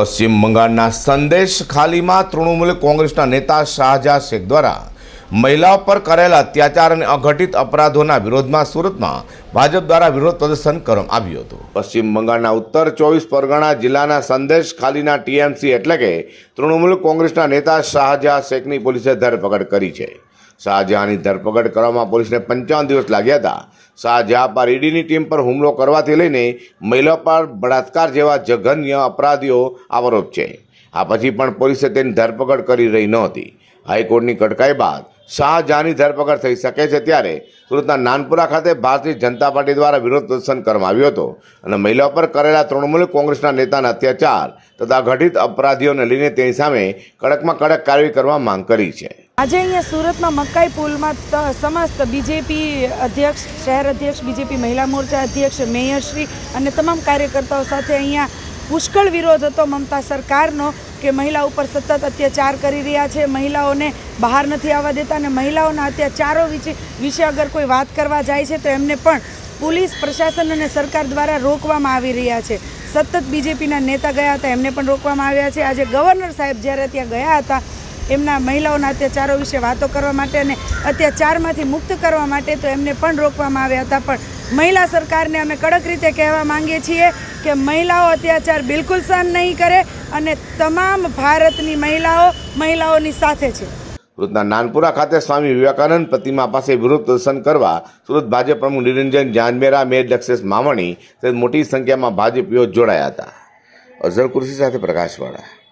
પશ્ચિમ બંગાળના સંદેશ ખાલીમાં તૃણમૂલ કોંગ્રેસના નેતા શાહજહાં શેખ દ્વારા મહિલાઓ પર કરેલા અત્યાચાર અને અઘટિત અપરાધોના વિરોધમાં સુરતમાં ભાજપ દ્વારા વિરોધ પ્રદર્શન કરવામાં આવ્યું હતું. પશ્ચિમ બંગાળના ઉત્તર ચોવીસ પરગણા જિલ્લાના સંદેશ ખાલીના ટીએમસી એટલે કે તૃણમૂલ કોંગ્રેસના નેતા શાહજહાં શેખની પોલીસે ધરપકડ કરી છે. શાહજહાંની ધરપકડ કરવામાં પોલીસને પંચાવન દિવસ લાગ્યા હતા. શાહજહાં પર ઈડીની ટીમ પર હુમલો કરવાથી લઈને મહિલા પર બળાત્કાર જેવા જઘન્ય અપરાધીઓ આરોપ છે. આ પછી પણ પોલીસે તેની ધરપકડ કરી રહી નહોતી. હાઈકોર્ટની કટકાઈ બાદ શાહજહાંની ધરપકડ થઈ શકે છે ત્યારે સુરતના નાનપુરા ખાતે ભારતીય જનતા પાર્ટી દ્વારા વિરોધ પ્રદર્શન કરવામાં આવ્યો હતો અને મહિલાઓ પર કરેલા તૃણમૂલ કોંગ્રેસના નેતાના અત્યાચાર તથા ઘટિત અપરાધીઓને લઈને તેની સામે કડકમાં કડક કાર્યવાહી કરવા માંગ કરી છે. આજે અહીંયા સુરતમાં મકાઈ પુલમાં સમસ્ત બીજેપી અધ્યક્ષ, શહેર અધ્યક્ષ, બીજેપી મહિલા મોરચા અધ્યક્ષ મેયરશ્રી અને તમામ કાર્યકર્તાઓ સાથે અહીંયા પુષ્કળ વિરોધ હતો. મમતા સરકારનો કે મહિલા ઉપર સતત અત્યાચાર કરી રહ્યા છે. મહિલાઓને બહાર નથી આવવા દેતા અને મહિલાઓના અત્યાચારો વિશે વિશે અગર કોઈ વાત કરવા જાય છે તો એમને પણ પોલીસ, પ્રશાસન અને સરકાર દ્વારા રોકવામાં આવી રહ્યા છે. સતત બીજેપીના નેતા ગયા હતા, એમને પણ રોકવામાં આવ્યા છે. આજે ગવર્નર સાહેબ જ્યારે ત્યાં ગયા હતા, એમના મહિલાઓના અત્યાચારો વિશે વાતો કરવા માટે અને અત્યાચારમાંથી મુક્ત કરવા માટે તો એમને પણ રોકવામાં આવ્યા હતા. પણ મહિલા સરકારને અમે કડક રીતે કહેવા માંગીએ છીએ કે મહિલાઓ અત્યાચાર બિલકુલ સહન નહીં કરે અને તમામ ભારતની મહિલાઓ મહિલાઓની સાથે છે. સુરતના નાનપુરા ખાતે સ્વામી વિવેકાનંદ પ્રતિમા પાસે વિરોધ પ્રદર્શન કરવા સુરત ભાજપ પ્રમુખ નિરંજન જાનમેરા, મેયર દક્ષેશ મામણી તેમજ મોટી સંખ્યામાં ભાજપીઓ જોડાયા હતા. અઝર કુર્સી સાથે પ્રકાશવાળા.